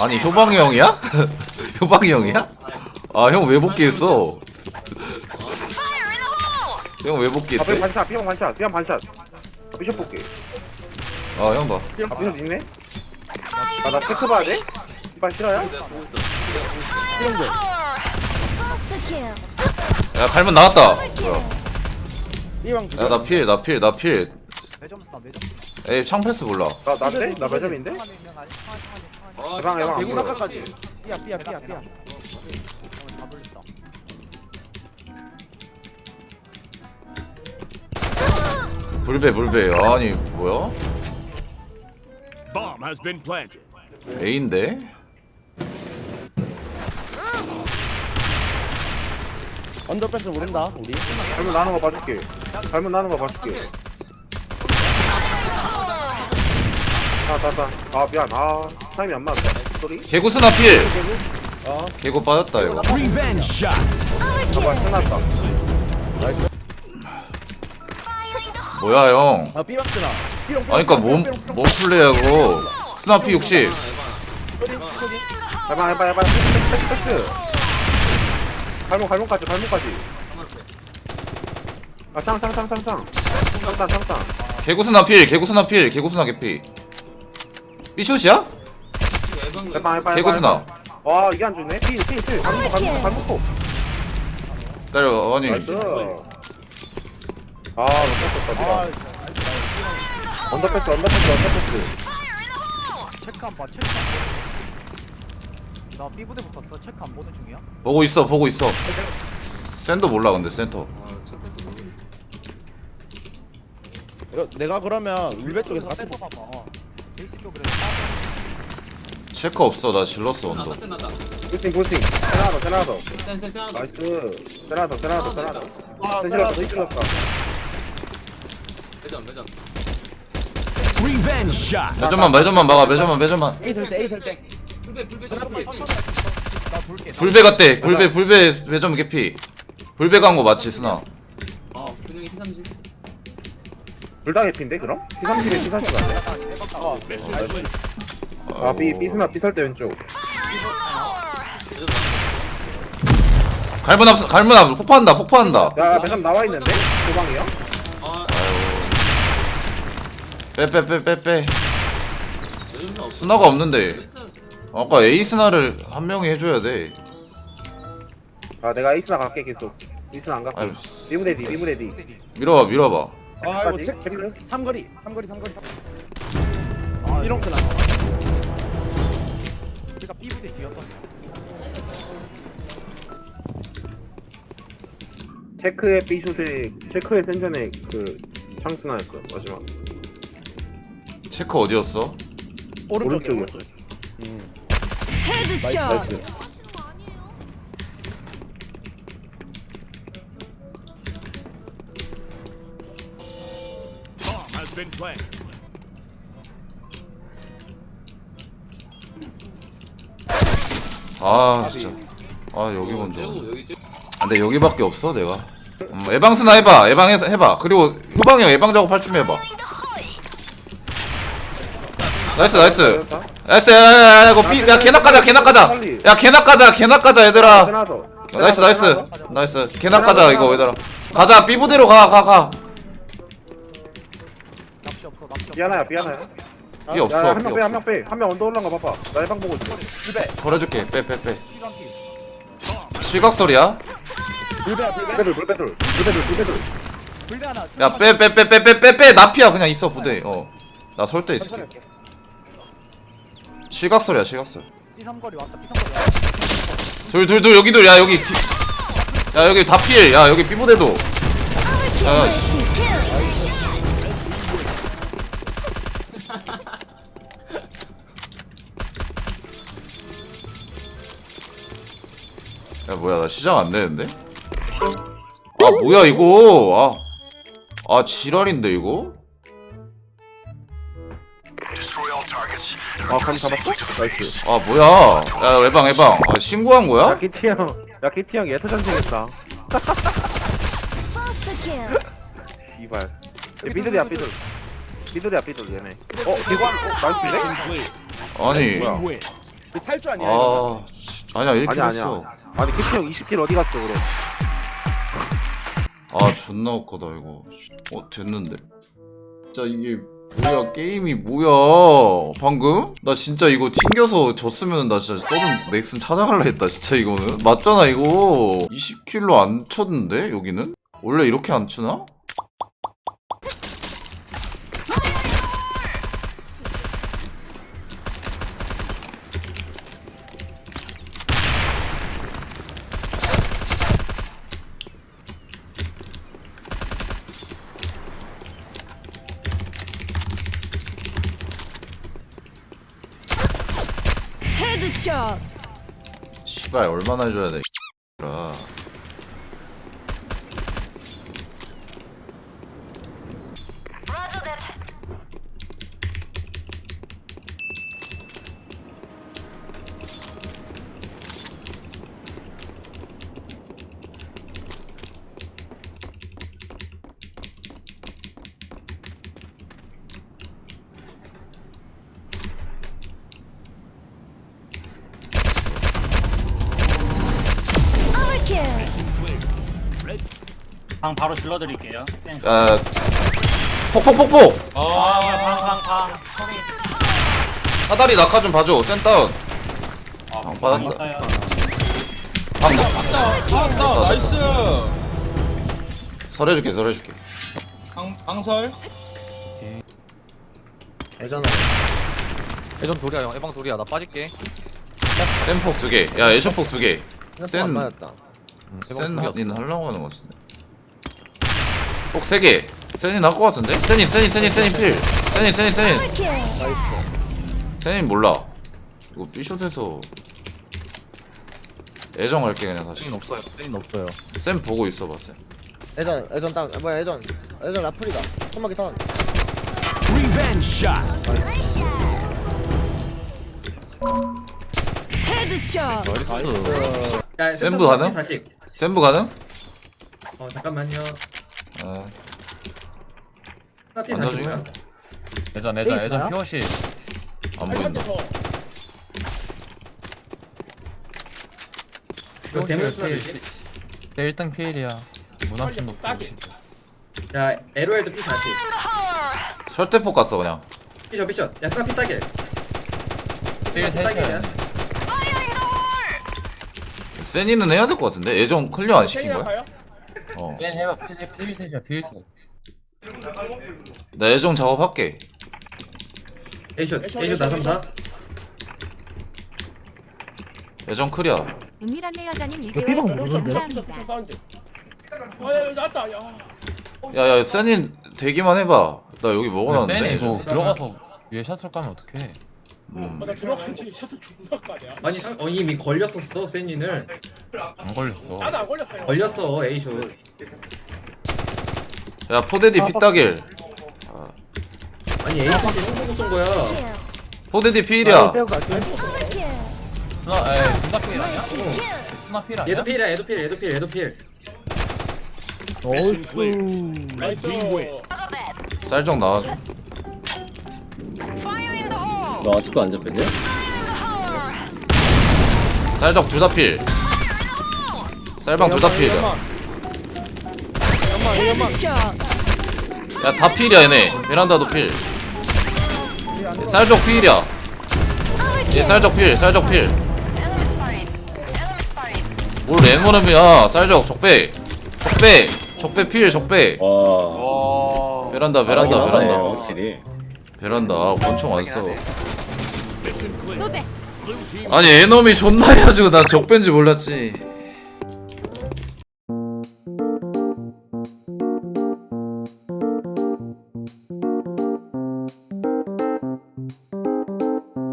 아니 효방이 형이야? 효방이 형이야? 아 형 왜 복귀했어? 형 왜 앞에 복귀했대? 반샷, 피형 반샷, 피형 반샷. 비숍 볼게. 아 형 봐 아, 비숍 있네? 아, 나 체크 봐야 돼? 이발 싫어요? 내가 보고 있어. 내가 보고 있어. 야 갈문 나왔다 뭐야. 야나 필 나 필 나 필 매점수다 매점 에이 창 패스 몰라 나, 나인데? 나 매점인데? 아, 대박, 대박. 대구 낙하까지. B야 B야 B야. 잡을렸다 불배 불배 아니 뭐야? Bomb has been planted. A인데? 언더 패스 모른다 우리. 잘못 나는 거 봐줄게. 잘못 나는 거 봐줄게. 아, 다, 다. 아, 미안. 아, 타임이 안 맞네. 소리? 개구스 나 필 어. 개구 빠졌다 이거. 봐봐, 끝났다. 뭐야 형아 B방 쓰나. B롱 아니 그니까 몸, 몸 플레이하고 스나 P60 해봐, 해봐, 해봐. 패스, 패스, 패스. 갈목, 갈목까지, 갈목까지. 아, 쌍, 쌍, 쌍, 쌍, 쌍. 쌍, 쌍, 쌍. 개구스 나 필 개구스 나 필 개구스 나 개피 B슛이야? 해봐, 해봐, 해봐. 개구스나 해봐. 와, 이게 안 좋네. 갈목, 갈목, 갈목. 때려 아니 나이스. 아, 언더패스, 아, 어디가. 언더패스, 언더패스, 언더패스. 체크 한봐 체크 한봐 나 B부대 붙었어 체크 안 보는 중이야 보고 있어 보고 있어 센터 몰라 근데 센터 이거 내가 그러면 울베 쪽에서 같이 센터 봐봐 어. 제이스 쪽으로 체크 없어 나 질렀어 나다 언더 나다. 굿팅, 굿팅. 세나더, 세나더. 센, 센, 센 하나 더. 나이스. 세나더, 세나더, 세나더. 아 센실렀다, 세라 센실렀다. 매점, 매점. Revenge shot. 매점만 매점만 막아 매점만 매점만 설때 설때. 불배, 불배, 불배, 불배. 나 볼게 불배 갔대 불배 불배 매점 개피 불배 간 거 맞지 스나 어, T30. 둘다 개피인데, 그럼? P30에 P30 아니야? 어. 아, B, B스나 B설 때 왼쪽. 갈문 앞 갈문 앞 폭파한다 폭파한다 야, 배삼 나와 있는데? 도방이요? 아, 빼빼 빼 빼빼 매점수 없어. 스나가 없는데 아까 A 스나를 한 명이 해줘야 돼 아, 내가 A스나 갈게, 계속. B스나 안 갈게. 아유, 리무대 D, 리무대 D. 밀어봐 밀어봐 아 이거? 책 체크? 삼거리 삼거리 삼거리. 아 B롱 쓰나. 우리가 B부대 뒤였던 체크의 B슛에, 체크의 센전에 그, 창스나 그, 마지막. 체크 어디였어? 오른쪽에. 오른쪽. 음. 나이스 나이스. Been planted. 아 진짜. 아 여기 먼저 째고, 여기. 아, 근데 여기밖에 없어 내가. 음, 예방 스나 해봐. 예방 해서 해봐. 그리고 효방이 형 예방 작업 할 준비 해봐. 나이스 나이스. 나이스 야야야 이거 B 야 개낙 가자 개낙 가자. 야 개낙 가자 개낙 가자 얘들아. 나이스 나이스. 나이스 개낙 가자 이거 얘들아. 가자 B 부대로 가 가가 없어 없어 삐하나야. B 야, 없어 한 B 명 빼, 한 없어 명 빼. 한 명 언더 올라간 거 봐봐. 나 예방 보고 있어. 걸어줄게 빼 빼빼 시각 소리야 울베야 울베. 불배돌, 불배돌. 불배돌, 불배돌. 불대 하나 야 빼 빼 빼 빼 빼 빼빼 나피야 그냥 있어 부대 어나 설때 천천히 있을게 할게. 시각 소리야 시각 소리 B3거리 왔다 B3거리 왔다 둘둘둘 여기 둘야 여기 뒤- 야 여기 다필야 여기 삐부대도 야 뭐야 나 시작 안 되는데? 아 뭐야 이거 아, 아 지랄인데 이거? 아, 감 잡았어? 나이스. 아 뭐야 야 예방 예방 아 신고한 야, 거야? 키티 형. 야, 키티 형 예터 전쟁했다. 이발. 얘 삐들이야, 삐들. 삐들이야, 삐들, 얘네. 어, 개관, 어, 나이스인데? 아니 아니야 이거 아 씨, 아니야 이렇게 아니야 했어 아니 캡틴 형 20킬 어디 갔어 그럼 아 존나 웃거다 이거 어 됐는데 진짜 이게 뭐야 게임이 뭐야 방금? 나 진짜 이거 튕겨서 졌으면 나 진짜 서든 넥슨 찾아갈라 했다 진짜 이거는 맞잖아 이거 20킬로 안 쳤는데 여기는? 원래 이렇게 안 추나? 헤드샷. 시발 얼마나 해줘야 돼 라. 더블킬. 방 바로 질러드릴게요. 아 폭폭폭폭! 아, 방 방 방. 소리. 사다리 낙하 좀 봐줘. 센 다운. 아, 방 받았다. 맞아요. 방 낙하 나이스. 설해줄게 설해줄게. 방, 방설. 예전 돌이야 형. 예방 돌이야. 나 빠질게. 센폭 두개야 애쇼폭 두개. 센안 맞았다. 센 하긴 하려고 하는 것 같은데 폭 3개 센이 나을 것 같은데? 센이 센이 센이 센이 필 센이 센이 더블킬. 센이 몰라 이거 B숏에서 애정할게 그냥 다시 는 없어요 는 없어요 센 보고 있어봐 센 예전 예전 땅 뭐야 예전 예전 라플이다 천막이 shot. 헤드샷. 나이스 야, 센부 가능? 40. 센부 가능? 어, 잠깐만요. 아 하필 안40 사주냐? 뭐야? 예전 예전 예전 피어시 안 보인다 이거 되지? 내 1등 피일이야 문학준 높고 야, LOL도 P 40. 설대폭 갔어 그냥 B셔, B셔. 야, 스나 P 따길. 필 셋이야 센이는 해야 될 것 같은데 애정 클리어 안 시킨 거야? 어. 필 해봐 필 셋이야 필 셋. 나 애정 작업할게 A셔, A셔 나 3, 4. 애정 클리어 은밀한 여자님 2개월 감사합니다. 야야 센이 되기만 해봐 나 여기 먹어놨는데 이거 들어가서 위에 샷을 까면 어떡해 음. 아니, 상- 어, 이미 걸렸었어, 센이는. 안 걸렸어 걸렸어, A셔. 야 포데디 피따길 아니, A셔한테 총 보고 쏜 거야. 포데디 피일이야 더블킬. 스나 에 스나 필 아니야? 스나 필 아니야? 얘도 필이야, 얘도 필, 얘도 필, 얘도 필. Team win. 쌀정 나와줘 너 아직도 안 잡혔냐? 쌀적 둘다 필 쌀방 둘 다 필이야. 헤드샷. 야다 필이야 얘네. 베란다도 필. 쌀적 필이야. 얘 쌀적 필 쌀적 필뭘 랭원음이야 쌀적 적배. 적배. 적배 필 적배. 와. 베란다 베란다 아, 베란다. 확실히. 베란다 권총 안 써. 노제. Blue team 아니 애놈이 존나 해가지고 난 적배인지 몰랐지